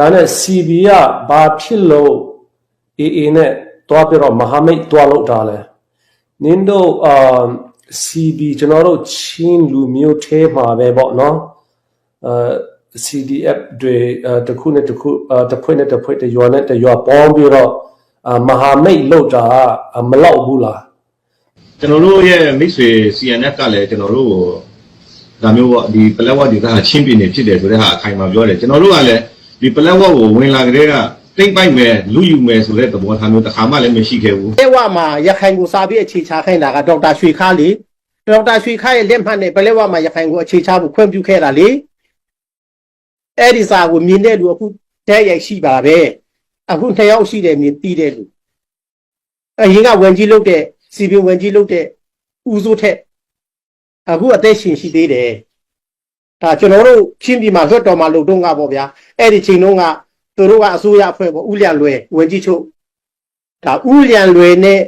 ဒါနဲ့ CB ကဘာဖြစ်လို့ AA နဲ့တွားပြီးတော့မဟာမိတ်တွားလို့တာလဲနင်တို့အာ CB ကျွန်တော်တို့ချင်းလူမျိုးထဲမှာပဲပေါ့နော်အာ CDF တွေအာတစ်ခုနဲ့တစ်ခုအာတစ်ဖွဲ့နဲ့တစ်ဖွဲ့တစ်ရွာနဲ့တစ်ရွာပေါင်းပြီးတော့အာမဟာမိတ်လောက်တာအာမလောက်ဘူးလားကျွန်တော်တို့ရဲ့မိတ်ဆွေ CNF ကလည်းကျွန်တော်တို့ကိုဒါမျိုးပေါ့ဒီပလက်ဝဒေသဟာချင်းပြည်နယ်ဖြစ်တယ်ဆိုတဲ့ဟာအခိုင်အမာပြောတယ်ကျွန်တော်တို့ကလည်း ဒီပလက်ဝကိုဝင်လာကြတဲ့ကတိတ်ပိုက်မယ်လူယူမယ်ဆိုတဲ့သဘောထားမျိုးတစ်ခါမှလည်းမရှိခဲ့ဘူးအဲဝမှာရခိုင်ကိုစာပြီးအခြေချခိုင်းတာကဒေါက်တာရွှေခါလေဒေါက်တာရွှေခါရဲ့လက်မှတ်နဲ့ပလဲဝမှာရခိုင်ကိုအခြေချဖို့ခွင့်ပြုခဲ့တာလေအဲ့ဒီစာကိုမြင်တဲ့လူအခုတဲ့ရိုက်ရှိပါပဲအခုနှစ်ယောက်ရှိတယ်မြင်တီးတဲ့လူအရင်ကဝင်ကြီးလုပ်တဲ့စီပင်ဝင်ကြီးလုပ်တဲ့ဦးစိုးထက်အခုအသက်ရှင်ရှိသေးတယ် ဒါကျွန်တော်တို့ချင်းပြည်မှာလွတ်တော်မှာလုပ်တော့ကပေါ့ဗျာအဲ့ဒီချိန်တုန်းကသူတို့ကအစိုးရအဖွဲ့ပေါ့ဥလျံလွယ်ဝင်ကြီးချုပ်ဒါဥလျံလွယ်နဲ့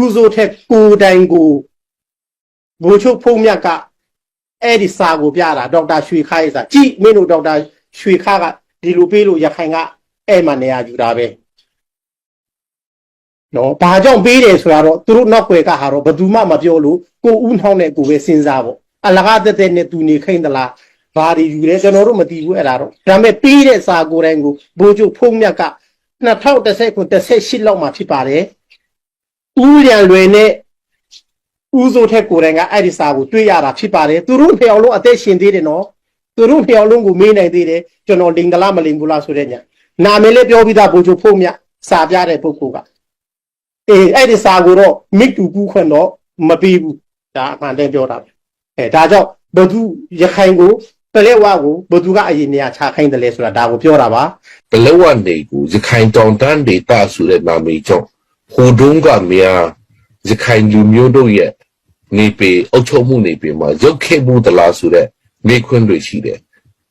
ဥစိုးထက်ကိုယ်တိုင်ကိုဘိုလ်ချုပ်ဖုံးမြတ်ကအဲ့ဒီစာကိုပြတာဒေါက်တာရွှေခါရဲ့စာကြည့်မင်းတို့ဒေါက်တာရွှေခါကဒီလိုပေးလို့ရခိုင်ကအဲ့မှနေရာယူတာပဲနော်ဘာကြောင့်ပေးတယ်ဆိုတာတော့သူတို့နောက်ွယ်ကဟာတော့ဘယ်သူမှမပြောလို့ကိုဦးနှောင်းနဲ့ကိုပဲစဉ်းစားပေါ့အလကားတက်တက်နဲ့သူနေခိမ့်သလား ဘာတွေယူလဲကျွန်တော်တို့မသိဘူးအဲ့ဒါတော့ဒါပေမဲ့ပေးတဲ့စာကိုယ်တိုင်ကိုဘိုလ်ချုပ်ဖုံးမြတ်က2010ခု18လောက်မှာဖြစ်ပါတယ်။ဦးရန်လွယ်နဲ့ဦးစိုးထက်ကိုယ်တိုင်ကအဲ့ဒီစာကိုတွေ့ရတာဖြစ်ပါတယ်။သူတို့နှစ်ယောက်လုံးအသက်ရှင်သေးတယ်နော်။သူတို့နှစ်ယောက်လုံးကိုမေးနိုင်သေးတယ်။ကျွန်တော်လိန်ကလားမလိန်ဘူးလားဆိုတဲ့ညာ။နာမည်လေးပြောပြီးသားဘိုလ်ချုပ်ဖုံးမြတ်စာပြတဲ့ပုဂ္ဂိုလ်ကအေးအဲ့ဒီစာကိုတော့မိတူကူးခွင့်တော့မပေးဘူး။ဒါအမှန်တည်းပြောတာပဲ။အဲဒါကြောင့်ဘသူရခိုင်ကို ပလဲဝါကိုဘသူကအရင်နေရာချခိုင်းတယ်လဲဆိုတာဒါကိုပြောတာပါ။ပလက်ဝနေကိုရခိုင်တောင်တန်းဒေသဆိုတဲ့နာမည်ကြောင့်ဟိုတုန်းကများရခိုင်လူမျိုးတို့ရဲ့နေပေအုပ်ချုပ်မှုနေပေမှာရုပ်ခဲ့မှုသလားဆိုတဲ့မိခွန်းတွေရှိတယ်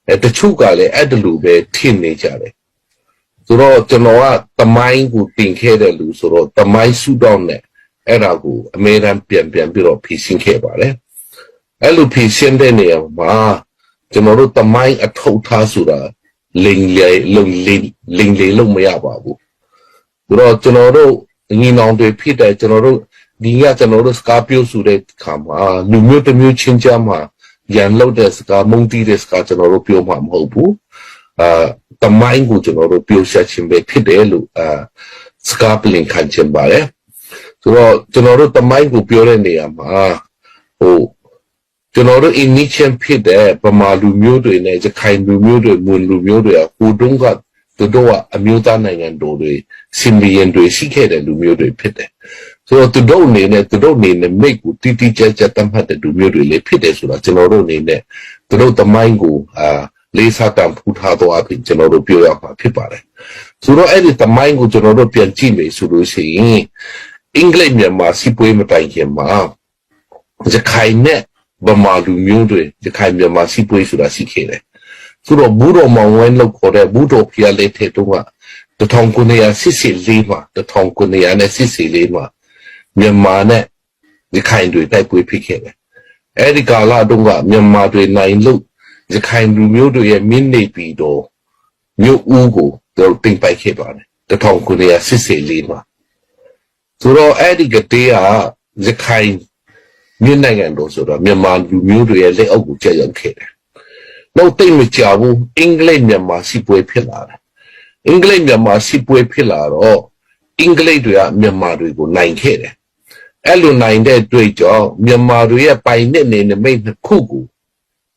အဲတချို့ကလည်းအဲ့ဒါလိုပဲထင်နေကြတယ်ဆိုတော့ကျွန်တော်ကတမိုင်းကိုတင်ခဲ့တဲ့လူဆိုတော့တမိုင်းစုတောင်းနဲ့အဲ့ဒါကိုအမေရန်ပြန်ပြန်ပြီးတော့ဖြည့်ရှင်းခဲ့ပါတယ်အဲ့လိုဖြည့်ရှင်းတဲ့နေရာမှာ ကျွန်တော်တို့တမိုင်းအထောက်အထားဆိုတာလိန်လေလုံလိန်လိန်လေလို့မရပါဘူးဆိုတော့ကျွန်တော်တို့ညီနောင်တွေဖြစ်တယ်ကျွန်တော်တို့ဒီကကျွန်တော်တို့စကားပြောဆိုတဲ့ခါမှာလူမျိုးတစ်မျိုးချင်းကြားမှာရန်လောက်တဲ့စကားမုန်းတီးတဲ့စကားကျွန်တော်တို့ပြောမှာမဟုတ်ဘူးအာတမိုင်းကိုကျွန်တော်တို့ပြောဆက်ခြင်းပဲဖြစ်တယ်လို့အာစကားပလင်ခံခြင်းပါတယ်ဆိုတော့ကျွန်တော်တို့တမိုင်းကိုပြောတဲ့နေရာမှာဟို ကျွန်တော်တို့ initial ဖြစ်တဲ့ဗမာလူမျိုးတွေနဲ့ရခိုင်လူမျိုးတွေမွန်လူမျိုးတွေကဟိုတုန်းကသူတို့ကအမျိုးသားနိုင်ငံတော်တွေစင်မီယန်တွေရှိခဲ့တဲ့လူမျိုးတွေဖြစ်တယ်ဆိုတော့သူတို့အနေနဲ့သူတို့အနေနဲ့မိတ်ကိုတီတီကြပ်ကြပ်တတ်မှတ်တဲ့လူမျိုးတွေလည်းဖြစ်တယ်ဆိုတာကျွန်တော်တို့အနေနဲ့သူတို့တမိုင်းကိုအာလေးစားတန်ဖူးထားတော့အဖြစ်ကျွန်တော်တို့ပြောရမှာဖြစ်ပါတယ်ဆိုတော့အဲ့ဒီတမိုင်းကိုကျွန်တော်တို့ပြန်ကြည့်မယ်ဆိုလို့ရှိရင်အင်္ဂလိပ်မြန်မာစီးပွေးမတိုင်ခင်မှာရခိုင်နဲ့ ဗမာလူမျိုးတွေရခိုင်မြန်မာစီပွေးဆိုတာရှိခဲ့တယ်။ဆိုတော့ဘူးတော်မောင်ဝင်းလောက်ခေါ်တဲ့ဘူးတော်ဖျားလေးထဲတုန်းက1984မှာ1984မှာမြန်မာနဲ့ရခိုင်တွေတိုက်ပွဲဖြစ်ခဲ့တယ်။အဲဒီကာလတုန်းကမြန်မာတွေနိုင်လို့ရခိုင်လူမျိုးတွေရဲ့မင်းနေပြီးတော့မြို့ဦးကိုသူတို့တင်ပိုက်ခဲ့ပါတယ်1984မှာဆိုတော့အဲ့ဒီကတည်းကရခိုင် မြင့်နိုင်ငံတော်ဆိုတော့မြန်မာလူမျိုးတွေရဲ့လက်အောက်ကိုကျရောက်ခဲ့တယ်။နောက်တိတ်မကြဘူးအင်္ဂလိပ်မြန်မာစီပွဲဖြစ်လာတယ်။အင်္ဂလိပ်မြန်မာစီပွဲဖြစ်လာတော့အင်္ဂလိပ်တွေကမြန်မာတွေကိုနိုင်ခဲ့တယ်။အဲ့လိုနိုင်တဲ့တွေ့ကြောင့်မြန်မာတွေရဲ့ပိုင်နဲ့နေနမိတ်တစ်ခုကို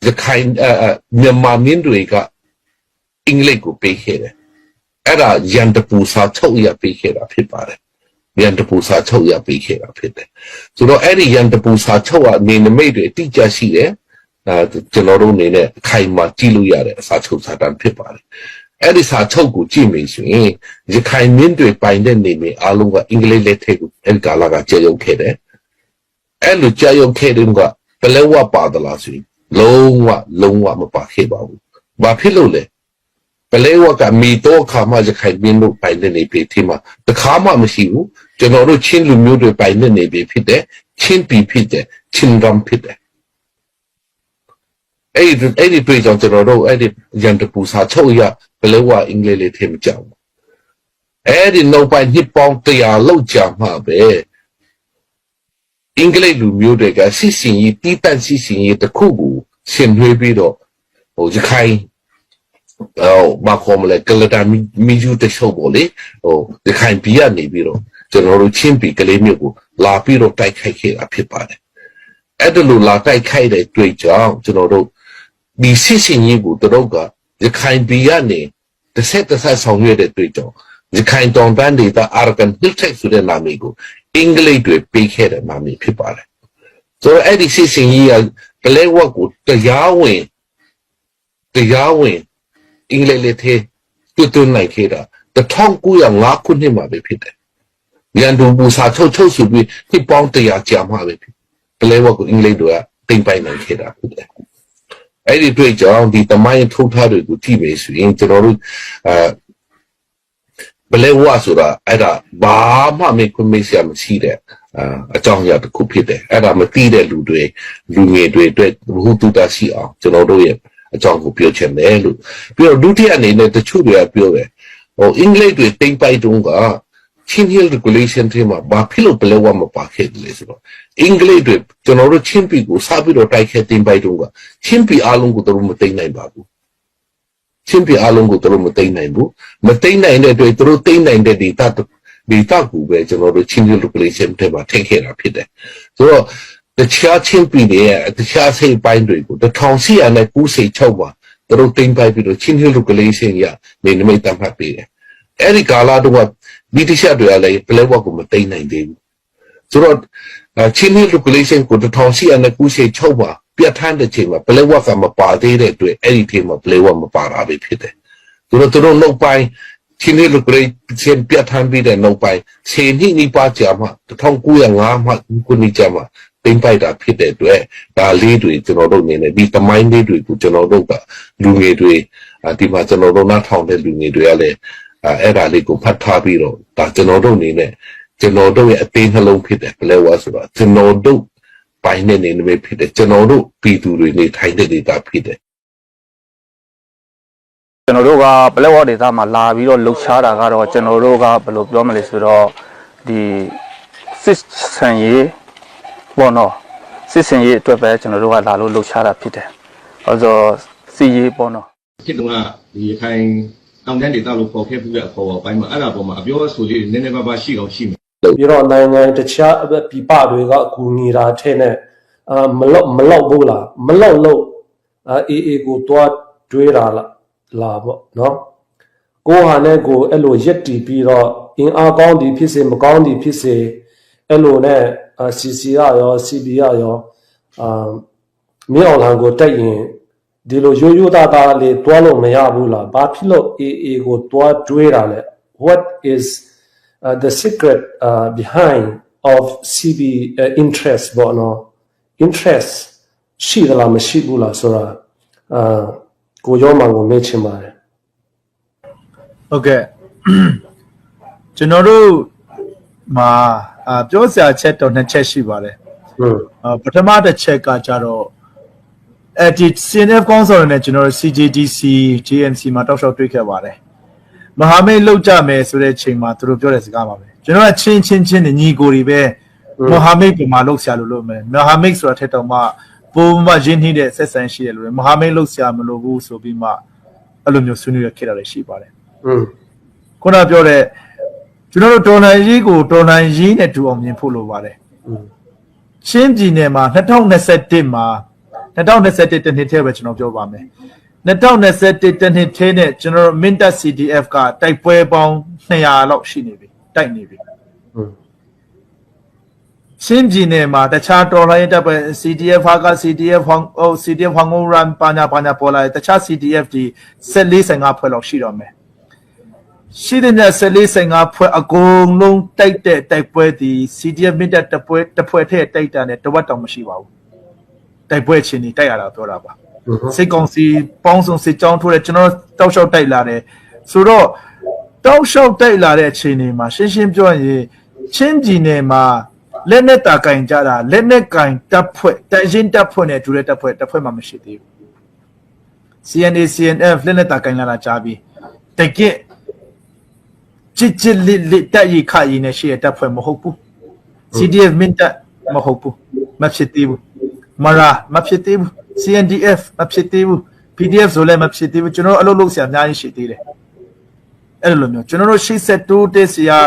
ရခိုင်အအမြန်မာမင်းတွေကအင်္ဂလိပ်ကိုပေးခဲ့တယ်။အဲ့ဒါရန်တပူစာချုပ်ရပေးခဲ့တာဖြစ်ပါတယ်။ ရန်တပူစာချုပ်ရပေးခဲ့တာဖြစ်တယ်။ဆိုတော့အဲ့ဒီရန်တပူစာချုပ်ကနေနမိတ်တွေအတိအကျရှိတယ်အဲကျွန်တော်တို့အနေနဲ့အခိုင်အမာကြည့်လို့ရတဲ့စာချုပ်စာတမ်းဖြစ်ပါတယ်အဲ့ဒီစာချုပ်ကိုကြည့်မယ်ဆိုရင်ရခိုင်မင်းတွေပိုင်တဲ့နေမြေအားလုံးကအင်္ဂလိပ်လက်ထက်ကိုအဲ့ဒီကာလကကျေရောက်ခဲ့တယ်အဲ့လိုကျေရောက်ခဲ့တဲ့ကဘယ်လဲဝပါသလားဆိုရင်လုံးဝလုံးဝမပါခဲ့ပါဘူးဘာဖြစ်လို့လဲဘယ် လဲဝကမီတော့ခါမှရခိုင်မင်းတို့ပိုင်တဲ့နေပြီဒီမှာတခါမှမရှိဘူးကျွန်တော်တို့ချင်းလူမျိုးတွေပိုင်တဲ့နေပြီဖြစ်တယ်ချင်းပီဖြစ်တယ်ချင်းရမ်ဖြစ်တယ်အဲ့ဒီအဲ့ဒီတွေ့ကြောင့်ကျွန်တော်တို့အဲ့ဒီရန်တပူစာချုပ်ရဘလဲဝအင်္ဂလိပ်လေးထဲမကြောက်ဘူးအဲ့ဒီနောက်ပိုင်းနှစ်ပေါင်း100လောက်ကြာမှပဲအင်္ဂလိပ်လူမျိုးတွေကစစ်စင်ရေးတီးတန့်စစ်စင်ရေးတစ်ခုကိုဆင်နွှဲပြီးတော့ဟိုရခိုင် အော်ဘာခေါ်မလဲကလတာမီမီယူတရှုပ်ပေါ့လေဟိုရခိုင်ပြည်ကနေပြီးတော့ကျွန်တော်တို့ချင်းပြည်ကလေးမျိုးကိုလာပြီးတော့တိုက်ခိုက်ခဲ့တာဖြစ်ပါတယ်အဲ့ဒါလိုလာတိုက်ခိုက်တဲ့တွေ့ကြောင့်ကျွန်တော်တို့ဒီစစ်စင်ရေးကိုတို့ကရခိုင်ပြည်ကနေတစ်ဆက်တစ်ဆက်ဆောင်ရွက်တဲ့တွေ့ကြောင့်ရခိုင်တောင်တန်းဒေသအာရကန်ဟစ်တက်ဆိုတဲ့နာမည်ကိုအင်္ဂလိပ်တွေပေးခဲ့တဲ့နာမည်ဖြစ်ပါတယ်ဆိုတော့အဲ့ဒီစစ်စင်ရေးကကလေးဝက်ကိုတရားဝင်တရားဝင် အင်္ဂလိပ်လက်ထဲတွတ်တွန်းနိုင်ခဲ့တာ1905ခုနှစ်မှာပဲဖြစ်တယ်။ရန်သူဘူစာချုပ်ချုပ်ဆိုပြီးနှစ်ပေါင်း100ကြာမှပဲဖြစ်။ကလေးဝက်ကိုအင်္ဂလိပ်တွေကတင်ပိုင်နိုင်ခဲ့တာဖြစ်တယ်။အဲ့ဒီတွေ့ကြောင့်ဒီတမိုင်းထုတ်ထားတွေကိုကြည့်မယ်ဆိုရင်ကျွန်တော်တို့အဲဘလဲဝါဆိုတာအဲ့ဒါဘာမှမခွင့်မစရာမရှိတဲ့အာအကြောင်းအရာတစ်ခုဖြစ်တယ်အဲ့ဒါမသိတဲ့လူတွေလူငယ်တွေအတွက်ဘ ഹു တုတရှိအောင်ကျွန်တော်တို့ရဲ့ အကြောင်းကိုပြောချင်တယ်လို့ပြီးတော့ဒုတိယအနေနဲ့တချို့တွေကပြောတယ်ဟိုအင်္ဂလိပ်တွေတိမ်ပိုက်တုန်းကချင်း hill regulation တွေမှာဘာဖြစ်လို့ဘလဲဝါမပါခဲ့တယ်လဲဆိုတော့အင်္ဂလိပ်တွေကျွန်တော်တို့ချင်းပီကိုစပြီးတော့တိုက်ခဲ့တိမ်ပိုက်တုန်းကချင်းပီအားလုံးကိုတို့မသိနိုင်ပါဘူးချင်းပြအလုံးကိုသူတို့မသိမ့်နိုင်ဘူးမသိမ့်နိုင်တဲ့အတွက်သူတို့သိမ့်နိုင်တဲ့ data ဒေတာကိုပဲကျွန်တော်တို့ချင်း localization ထဲမှာထည့်ခဲ့တာဖြစ်တယ်ဆိုတော့ တခြားချင်းပြည်တွေရဲ့တခြားစိတ်ပိုင်းတွေကို1496မှာသူတို့သိမ့်ပိုက်ပြီးတော့ချင်း localization ရနေနမိတ်တတ်မှတ်ပေးတယ်အဲ့ဒီကာလတော့ဗြိတိရှတွေကလည်း black box ကိုမသိမ့်နိုင်သေးဘူးဆိုတော့ချင်း localization ကို1496မှာပြတ်ထန်းတဲ့ချိန်မှာ black box ကမပါသေးတဲ့အတွက်အဲ့ဒီထဲမှာ black box မပါတာပဲဖြစ်တယ်သူတို့သူတို့နောက်ပိုင်းချင်းလေးလူကလေးချင်းပြတ်ထန်းပြီးတဲ့နောက်ပိုင်းခြေနှိနိပါကြာမှ1905မှခုနှစ်ကြာမှ တင်ပိုက်တာဖြစ်တဲ့အတွက်ဒါလေးတွေကျွန်တော်တို့အနေနဲ့ဒီတမိုင်းလေးတွေကိုကျွန်တော်တို့ကလူငယ်တွေဒီမှာကျွန်တော်တို့နားထောင်တဲ့လူငယ်တွေကလည်းအဲ့ဒါလေးကိုဖတ်ထားပြီးတော့ဒါကျွန်တော်တို့အနေနဲ့ကျွန်တော်တို့ရဲ့အသေးနှလုံးဖြစ်တဲ့ play war ဆိုတော့ကျွန်တော်တို့ပိုင်းနဲ့နေနေဖြစ်တယ်ကျွန်တော်တို့ပြည်သူတွေနေထိုင်တဲ့ဒေသဖြစ်တယ်ကျွန်တော်တို့က Black Wall ဒေသမှာလာပြီးတော့လှုပ်ရှားတာကတော့ကျွန်တော်တို့ကဘယ်လိုပြောမလဲဆိုတော့ဒီစစ်ဆန်ရေး ပေါ့နော်စစ်ဆင်ရေးအတွက်ပဲကျွန်တော်တို့ကလာလို့လှုပ်ရှားတာဖြစ်တယ်။အဲဆိုစီရေးပေါ့နော်ဖြစ်တော့ကဒီရခိုင်တောင်တန်းဒေသလို့ပေါ်ခဲ့ပြီးတဲ့အခေါ်အပိုင်းမှာအဲ့ဒါပေါ်မှာအပြောအဆိုလေးနည်းနည်းပါးပါးရှိအောင်ရှိမယ်ပြီးတော့နိုင်ငံတခြားပြပတွေကကူညီတာထဲနဲ့အာမလောက်မလောက်ဘူးလားမလောက်လို့အာအေးအေးကိုတွားတွေးတာလားလာပေါ့နော်ကိုဟာနဲ့ကိုအဲ့လိုရက်တီပြီးတော့အင်အားကောင်းသည်ဖြစ်စေမကောင်းသည်ဖြစ်စေအဲ့လိုနဲ့အာ CC ရရော CB ရရောအာမြေအောင်လန်ကိုတက်ရင်ဒီလိုရိုးရိုးသားသားလေးတွားလို့မရဘူးလားဘာဖြစ်လို့ AA ကိုတွားတွေးတာလဲ what is uh, the secret uh, behind of CB uh, interest ပေါ့နော် interest ရှိသလားမရှိဘူးလားဆိုတာအာကိုရောမှန်ကိုမေးချင်ပါတယ်ဟုတ်ကဲ့ကျွန်တော်တို့မှာ အာပြောစရာချက်တော့နှစ်ချက်ရှိပါတယ်ဟုတ်အာပထမတစ်ချက်ကကြတော့အဲ့ဒီ CNF ကောင်းဆောင်ရနဲ့ကျွန်တော်တို့ CJDC JNC မှာတောက်လျှောက်တွေ့ခဲ့ပါတယ်မဟာမိတ်လောက်ကြမယ်ဆိုတဲ့ချိန်မှာသူတို့ပြောတဲ့စကားပါပဲကျွန်တော်ကချင်းချင်းချင်းနဲ့ညီကိုတွေပဲမဟာမိတ်ပြမှာလောက်ဆရာလို့လို့မယ်မဟာမိတ်ဆိုတာထက်တော့မှပုံမှန်ရင်းနှီးတဲ့ဆက်ဆံရှိတယ်လို့မဟာမိတ်လောက်ဆရာမလို့ဘူးဆိုပြီးမှအဲ့လိုမျိုးဆွေးနွေးရခဲ့တာလည်းရှိပါတယ်อืมခုနပြောတဲ့ ကျွန်တော်တို့တော်နိုင်ရေးကိုတော်နိုင်ရေးနဲ့တူအောင်မြင်ဖို့လိုပါတယ်ချင်းပြည်နယ်မှာ2021မှာ2021တနှစ်ထဲပဲကျွန်တော်ပြောပါမယ်2021တနှစ်ထဲနဲ့ကျွန်တော်တို့ Minta CDF ကတိုက်ပွဲပေါင်း200လောက်ရှိနေပြီတိုက်နေပြီချင်းပြည်နယ်မှာတခြားတော်လိုင်းတပ်ဖွဲ့ CDF က CDF ဟောင်း CDF ဟောင်းရန်ပါညာပါညာပေါ်လာတခြား CDF ဒီ74 55ဖွဲ့လောက်ရှိတော့မယ် ရှိတဲ့ည1455ဖွဲ့အကုန်လုံးတိုက်တဲ့တိုက်ပွဲဒီ CDF မြင့်တဲ့တပွဲတပွဲထဲတိုက်တာနဲ့တဝက်တောင်မရှိပါဘူးတိုက်ပွဲချင်းနေတိုက်ရတာပြောတာပါอืมစစ်ကောင်စီပေါင်းစုံစစ်ကြောင်းထိုးတယ်ကျွန်တော်တောက်လျှောက်တိုက်လာတယ်ဆိုတော့တောက်လျှောက်တိုက်လာတဲ့အချိန်တွေမှာရှင်းရှင်းပြောရင်ချင်းပြည်နယ်မှာလက်နဲ့တာကင်ကြတာလက်နဲ့ကင်တပ်ဖွဲ့တန်ရှင်းတပ်ဖွဲ့နဲ့ဒူတဲ့တပ်ဖွဲ့တပ်ဖွဲ့မှမရှိသေးဘူး CNA CNF လက်နဲ့တာကင်လာတာကြားပြီးတကယ် ချစ်ချစ်လစ်လစ်တက်ရီခရီနဲ့ရှိရတပ်ဖွဲ့မဟုတ်ဘူး CDF မင်းတပ်မဟုတ်ဘူးမဖြစ်သေးဘူးမရာမဖြစ်သေးဘူး CNDF မဖြစ်သေးဘူး PDF ဆိုလည်းမဖြစ်သေးဘူးကျွန်တော်တို့အလုပ်လုပ်ဆရာအများကြီးရှိသေးတယ်အဲ့လိုမျိုးကျွန်တော်တို့ရှေ့ဆက်တိုးတက်ဆရာ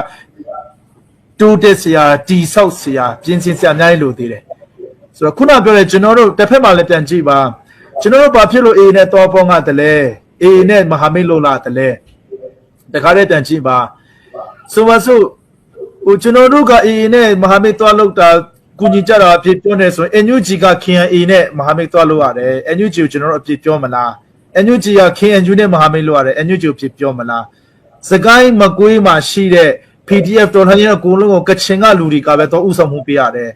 တိုးတက်ဆရာတီဆောက်ဆရာပြင်ဆင်ဆရာအများကြီးလိုသေးတယ်ဆိုတော့ခုနပြောတဲ့ကျွန်တော်တို့တစ်ဖက်မှာလည်းပြန်ကြည့်ပါကျွန်တော်တို့ဘာဖြစ်လို့ A နဲ့တော့ပေါင်းကတလဲ A နဲ့မဟာမိတ်လို့လားတလဲ တခါတည်းပြန်ကြည့်ပါဆိုပါစို့ဟိုကျွန်တော်တို့က A နဲ့မဟာမိတ်သွားလောက်တာကူညီကြတာအဖြစ်ပြောနေဆိုရင် NUG က KNA နဲ့မဟာမိတ်သွားလို့ရတယ် NUG ကိုကျွန်တော်တို့အဖြစ်ပြောမလား NUG က KNU နဲ့မဟာမိတ်လို့ရတယ် NUG ကိုအဖြစ်ပြောမလားစကိုင်းမကွေးမှာရှိတဲ့ PDF တော်လှန်ရေးအကုန်လုံးကိုကချင်ကလူတွေကပဲတော့ဥဆောင်မှုပေးရတယ်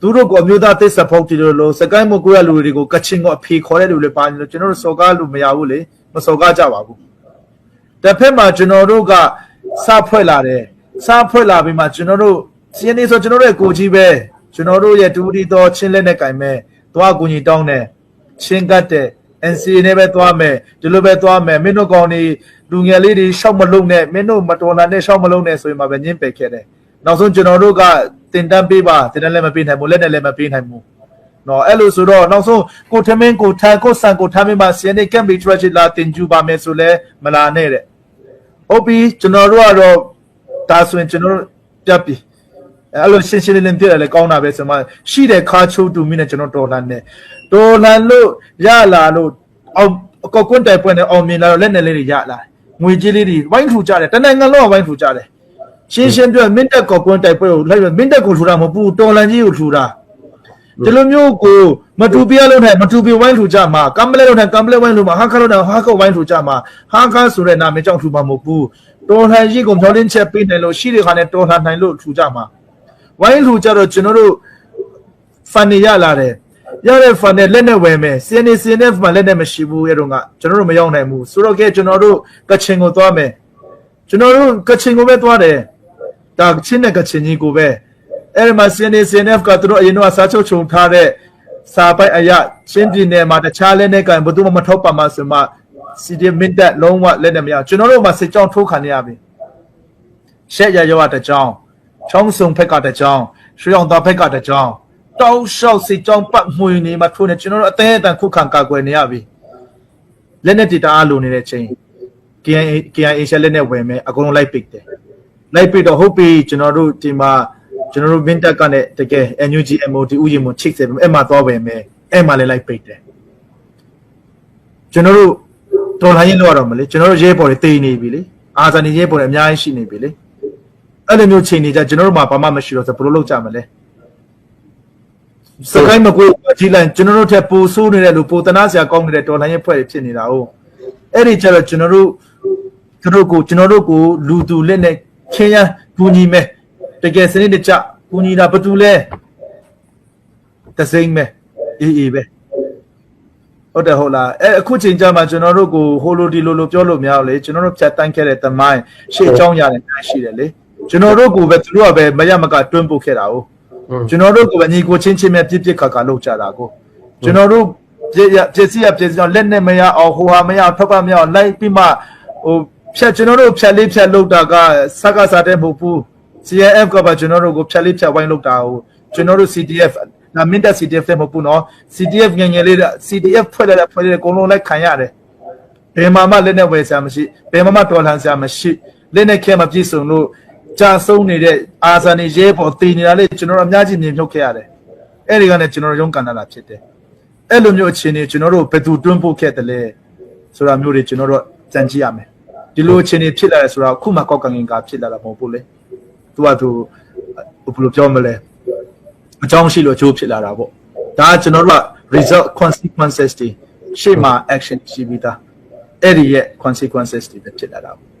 သူတို့ကအမျိုးသားသစ္စာဖောက်ကြည့်လို့လို့စကိုင်းမကွေးကလူတွေကိုကချင်ကိုအဖေခေါ်တဲ့လူတွေပါနေလို့ကျွန်တော်တို့စော်ကားလို့မရဘူးလေမစော်ကားကြပါဘူး တစ်ဖက်မှာကျွန်တော်တို့ကစဖွဲ့လာတယ်စဖွဲ့လာပြီးမှကျွန်တော်တို့စီနေဆိုကျွန်တော်တို့ရဲ့ကိုကြီးပဲကျွန်တော်တို့ရဲ့တူတီတော်ချင်းလက်နဲ့ကင်မဲ့သွားကူညီတောင်းတယ်ချင်းကတ်တဲ့ NCA နဲ့ပဲသွားမယ်ဒီလိုပဲသွားမယ်မင်းတို့ကောင်နေလူငယ်လေးတွေရှောက်မလုံးနဲ့မင်းတို့မတော်လာနဲ့ရှောက်မလုံးနဲ့ဆိုရင်မှပဲညှင်းပယ်ခဲ့တယ်နောက်ဆုံးကျွန်တော်တို့ကတင်တန်းပေးပါတင်တန်းလည်းမပေးနိုင်ဘူးလက်နဲ့လည်းမပေးနိုင်ဘူးနော်အဲ့လိုဆိုတော့နောက်ဆုံးကိုထမင်းကိုထန်ကိုဆန်ကိုထမ်းမင်းမှာ CNA Camp Beach လာတင်ကျူပါမယ်ဆိုလဲမလာနဲ့တဲ့ ဟုတ်ပြီကျွန်တော်တို့ကတော့ဒါဆိုရင်ကျွန်တော်တို့ပြတ်ပြီအဲ့လိုရှင်းရှင်းလင်းလင်းပြတယ်လေကောင်းတာပဲဆိုမှရှိတဲ့ခါချိုးတူမင်းနဲ့ကျွန်တော်တော်လန်နဲ့တော်လန်လို့ရလာလို့အောင်အကောကွန်းတိုင်ပွင့်နဲ့အောင်မြင်လာတော့လက်နဲ့လေးတွေရလာငွေကြေးလေးတွေဝိုင်းထူကြတယ်တနိုင်ငံလုံးကဝိုင်းထူကြတယ်ရှင်းရှင်းပြောမင်းတက်ကောကွန်းတိုင်ပွင့်ကိုလိုက်မင်းတက်ကိုထူတာမဟုတ်ဘူးတော်လန်ကြီးကိုထူတာ ဒီလိုမျိုးကိုမတူပြလုံးနဲ့မတူပြဝိုင်းထူကြမှာကမ်ပလက်လုံးနဲ့ကမ်ပလက်ဝိုင်းထူမှာဟာခါလုံးနဲ့ဟာခါဝိုင်းထူကြမှာဟာခါဆိုတဲ့နာမည်ကြောင့်ထူမှာမဟုတ်ဘူးတော်လန်ကြီးကိုမျောလင်းချက်ပေးနိုင်လို့ရှိတဲ့ခါနဲ့တော်လန်နိုင်လို့ထူကြမှာဝိုင်းလူကြတော့ကျွန်တော်တို့ဖန်နေရလာတယ်ရတဲ့ဖန်နဲ့လက်နဲ့ဝယ်မယ် CNA CNF မှာလက်နဲ့မရှိဘူးအဲ့တော့ကကျွန်တော်တို့မရောက်နိုင်ဘူးဆိုတော့ကဲကျွန်တော်တို့ကချင်ကိုသွားမယ်ကျွန်တော်တို့ကချင်ကိုပဲသွားတယ်ဒါချင်းနဲ့ကချင်ကြီးကိုပဲ အဲ့ဒီမှာ CNA CNF ကသူတို့အရင်တော့စာချုပ်ချုံထားတဲ့စာပိုက်အရာချင်းပြည်နယ်မှာတခြားလက်နဲ့ကဘယ်သူမှမထောက်ပါမှဆိုမှ CD မင်းတက်လုံးဝလက်နဲ့မရကျွန်တော်တို့မှာစစ်ကြောင်းထိုးခံရပြီရှက်ရရောတကြောင်းချောင်းစုံဖက်ကတကြောင်းရွှေအောင်သားဖက်ကတကြောင်းတောက်လျှောက်စစ်ကြောင်းပတ်မှွေနေမှာထိုးနေကျွန်တော်တို့အသေးအတန်ခုခံကာကွယ်နေရပြီလက်နဲ့တီတာအားလိုနေတဲ့ချိန် KIA KIA ရှက်လက်နဲ့ဝယ်မယ်အကုန်လုံးလိုက်ပိတ်တယ်လိုက်ပိတ်တော့ဟုတ်ပြီကျွန်တော်တို့ဒီမှာ ကျွန်တော်တို့ Vintek ကနဲ့တကယ် NUG MOD ဥယျာဉ်မချိတ်စေပြီအဲ့မှာသွားဝယ်မယ်အဲ့မှာလည်းလိုက်ပိတ်တယ်ကျွန်တော်တို့တော်လိုင်းရင်လို့ရတော့မလဲကျွန်တော်တို့ရဲပေါ်တွေတေးနေပြီလေအာဇာနည်ရဲပေါ်တွေအများကြီးရှိနေပြီလေအဲ့လိုမျိုးချိန်နေကြကျွန်တော်တို့မှာဘာမှမရှိတော့ဆိုဘယ်လိုလုပ်ကြမလဲစကိုင်းမကွေးကြီးလိုက်ကျွန်တော်တို့ထက်ပိုဆိုးနေတဲ့လူပိုတနာစရာကောင်းနေတဲ့တော်လိုင်းရဲ့ဖွဲ့တွေဖြစ်နေတာဟုတ်အဲ့ဒီကျတော့ကျွန်တော်တို့ကျွန်တော်ကိုကျွန်တော်တို့ကိုလူသူလက်နဲ့ချင်းရကူညီမယ် တကယ်စနစ်တကျကူညီတာဘာတူလဲတစိမ့်မယ်အေးအေးပဲဟုတ်တယ်ဟုတ်လားအဲအခုချိန်ကျမှကျွန်တော်တို့ကိုဟိုလိုဒီလိုလိုပြောလို့မရဘူးလေကျွန်တော်တို့ဖြတ်တန်းခဲ့တဲ့တမိုင်းရှေ့အကြောင်းရတယ်အားရှိတယ်လေကျွန်တော်တို့ကိုပဲသူတို့ကပဲမရမကတွန်းပို့ခဲ့တာဟုတ်ကျွန်တော်တို့ကိုပဲညီကိုချင်းချင်းပဲပြစ်ပြစ်ခါခါလုပ်ကြတာကိုကျွန်တော်တို့ပြည့်ရပြည့်စည်ရပြည့်စည်အောင်လက်နဲ့မရအောင်ဟိုဟာမရအောင်ထောက်ကမရအောင်လိုက်ပြီးမှဟိုဖြတ်ကျွန်တော်တို့ဖြတ်လေးဖြတ်လုပ်တာကစကားစားတဲ့မဟုတ်ဘူး CIF ကပါကျွန်တော်တို့ကိုဖြတ်လေးဖြတ်ဝိုင်းလုပ်တာဟုတ်ကျွန်တော်တို့ CDF နာမင်းတက် CDF တဲ့မဟုတ်ဘူးနော် CDF ငယ်ငယ်လေး CDF ဖွဲ့လိုက်တဲ့ဖွဲ့လိုက်တဲ့အကုန်လုံးလိုက်ခံရတယ်ဘယ်မှာမှလက်နဲ့ဝယ်စရာမရှိဘယ်မှာမှတော်လှန်စရာမရှိလက်နဲ့ခဲမပြည့်စုံလို့ကြာဆုံးနေတဲ့အာဇာနည်ရဲပေါ်တည်နေတာလေကျွန်တော်တို့အများကြီးမြင်မြုပ်ခဲ့ရတယ်အဲ့ဒီကနေကျွန်တော်တို့ရုန်းကန်လာတာဖြစ်တယ်အဲ့လိုမျိုးအခြေအနေကျွန်တော်တို့ဘယ်သူတွန်းပို့ခဲ့တယ်လဲဆိုတာမျိုးတွေကျွန်တော်တို့ကြံကြည့်ရမယ်ဒီလိုအခြေအနေဖြစ်လာတယ်ဆိုတော့ခုမှကောက်ကငင်ကဖြစ်လာတာမဟုတ်ဘူးလေ သူကသူဘယ်လိုပြောမလဲအကြောင်းရှိလို့အကျိုးဖြစ်လာတာပေါ့ဒါကကျွန်တော်တို့က result consequences တွေရှေ့မှာ action ရှိပြီးသားအဲ့ဒီရဲ့ consequences တွေပဲဖြစ်လာတာပေါ့